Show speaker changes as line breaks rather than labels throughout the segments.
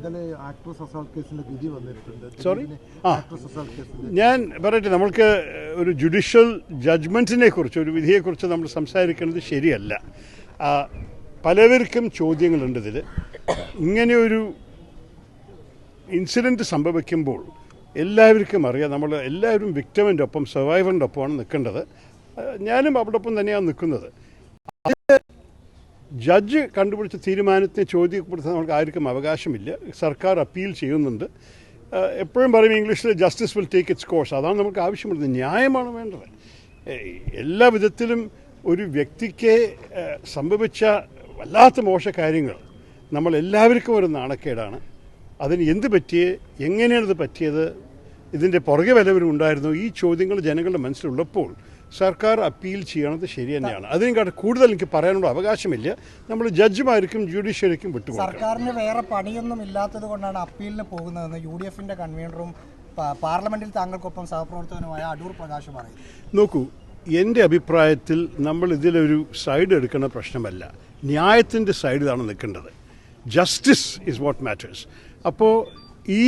ഇന്നലെ actress assault കേസിന്റെ വിധി വന്നിട്ടുണ്ട്. സോറി
ആ. ഞാൻ പറയട്ടെ നമ്മൾക്ക് ഒരു ജുഡീഷ്യൽ ജഡ്ജ്മെന്റിനെ കുറിച്ച് ഒരു വിധിയെക്കുറിച്ച് നമ്മൾ സംസാരിക്കുന്നത് ശരിയല്ല. പലവർക്കും ചോദ്യങ്ങളുണ്ട് ഇതിൽ ഒരു ഇൻസിഡന്റ് സംഭവിക്കുമ്പോൾ എല്ലാവർക്കും അറിയാം നമ്മൾ എല്ലാവരും വിക്ടമിന്റെ ഒപ്പം സർവൈവറിന്റെ ഒപ്പമാണ് നിൽക്കേണ്ടത്. ഞാനും അവിടെ ഒപ്പം തന്നെയാണ് നിൽക്കുന്നത്. ജഡ്ജ് കണ്ടുപിടിച്ച തീരുമാനത്തെ ചോദ്യപ്പെടുത്താൻ നമുക്ക് ആർക്കും അവകാശമില്ല. സർക്കാർ അപ്പീൽ ചെയ്യുന്നുണ്ട്. എപ്പോഴും പറയും ഇംഗ്ലീഷിൽ justice will take its course അതാണ് നമുക്ക് ആവശ്യമുള്ളത്. ന്യായമാണ് വേണ്ടത്. എല്ലാ വിധത്തിലും ഒരു വ്യക്തിക്ക് സംഭവിച്ച വല്ലാത്ത മോശ കാര്യങ്ങൾ നമ്മൾ എല്ലാവർക്കും ഒരു നാണക്കേടാണ്. അതിന് എന്ത് എങ്ങനെയാണ് ഇത് പറ്റിയത് ഇതിന്റെ പുറകെ വല്ലവരും ഉണ്ടായിരുന്നു? ഈ ചോദ്യങ്ങൾ ജനങ്ങളുടെ മനസ്സിലുള്ളപ്പോൾ സർക്കാർ അപ്പീൽ ചെയ്യണത് ശരി തന്നെയാണ്. അതിനെക്കാട്ട് കൂടുതൽ എനിക്ക് പറയാനുള്ള അവകാശമില്ല. നമ്മൾ ജഡ്ജിമാർക്കും ജുഡീഷ്യറിക്കും വിട്ടു
സർക്കാരിന് വേറെ പണിയൊന്നും ഇല്ലാത്തത് കൊണ്ടാണ് അപ്പീലിന് പോകുന്നതെന്ന് യു ഡി എഫിന്റെ കൺവീനറും പാർലമെന്റിൽ താങ്കൾക്കൊപ്പം സഹപ്രവർത്തകനുമായ അടൂർ പ്രകാശ് പറയും
നോക്കൂ എന്റെ അഭിപ്രായത്തിൽ നമ്മൾ ഇതിലൊരു സൈഡ് എടുക്കുന്ന പ്രശ്നമല്ല. ന്യായത്തിന്റെ സൈഡിലാണ് നിൽക്കേണ്ടത്. ജസ്റ്റിസ് ഇസ് വാട്ട് മാറ്റേഴ്സ് അപ്പോൾ ഈ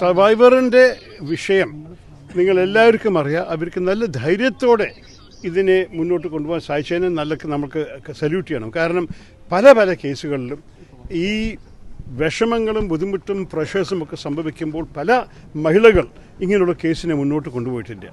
സർവൈവറിന്റെ വിഷയം നിങ്ങൾ എല്ലാവർക്കും അറിയാം. അവർക്ക് നല്ല ധൈര്യത്തോടെ ഇതിനെ മുന്നോട്ട് കൊണ്ടുപോകാൻ സാധിച്ചതിന് നല്ല നമുക്ക് സല്യൂട്ട് ചെയ്യണം. കാരണം പല പല കേസുകളിലും ഈ വിഷമങ്ങളും ബുദ്ധിമുട്ടും പ്രഷേഴ്സും ഒക്കെ സംഭവിക്കുമ്പോൾ പല മഹിളകൾ ഇങ്ങനെയുള്ള കേസിനെ മുന്നോട്ട് കൊണ്ടുപോയിട്ടില്ല.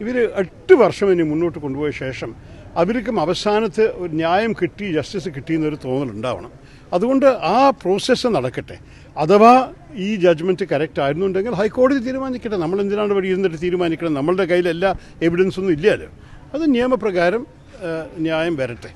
ഇവർ എട്ട് വർഷം ഇനി മുന്നോട്ട് കൊണ്ടുപോയ ശേഷം അവർക്കും അവസാനത്ത് ഒരു ന്യായം കിട്ടി ജസ്റ്റിസ് കിട്ടിയെന്നൊരു തോന്നലുണ്ടാവണം. അതുകൊണ്ട് ആ പ്രോസസ്സ് നടക്കട്ടെ. അഥവാ ഈ ജഡ്ജ്മെന്റ് കറക്റ്റ് ആയിരുന്നുണ്ടെങ്കിൽ ഹൈക്കോടതി തീരുമാനിക്കട്ടെ. നമ്മൾ എന്തിനാണ് വഴി ഇരുന്നിട്ട് തീരുമാനിക്കണം നമ്മളുടെ കയ്യിൽ എല്ലാ എവിഡൻസൊന്നും ഇല്ലല്ലോ അത്. നിയമപ്രകാരം ന്യായം വരട്ടെ.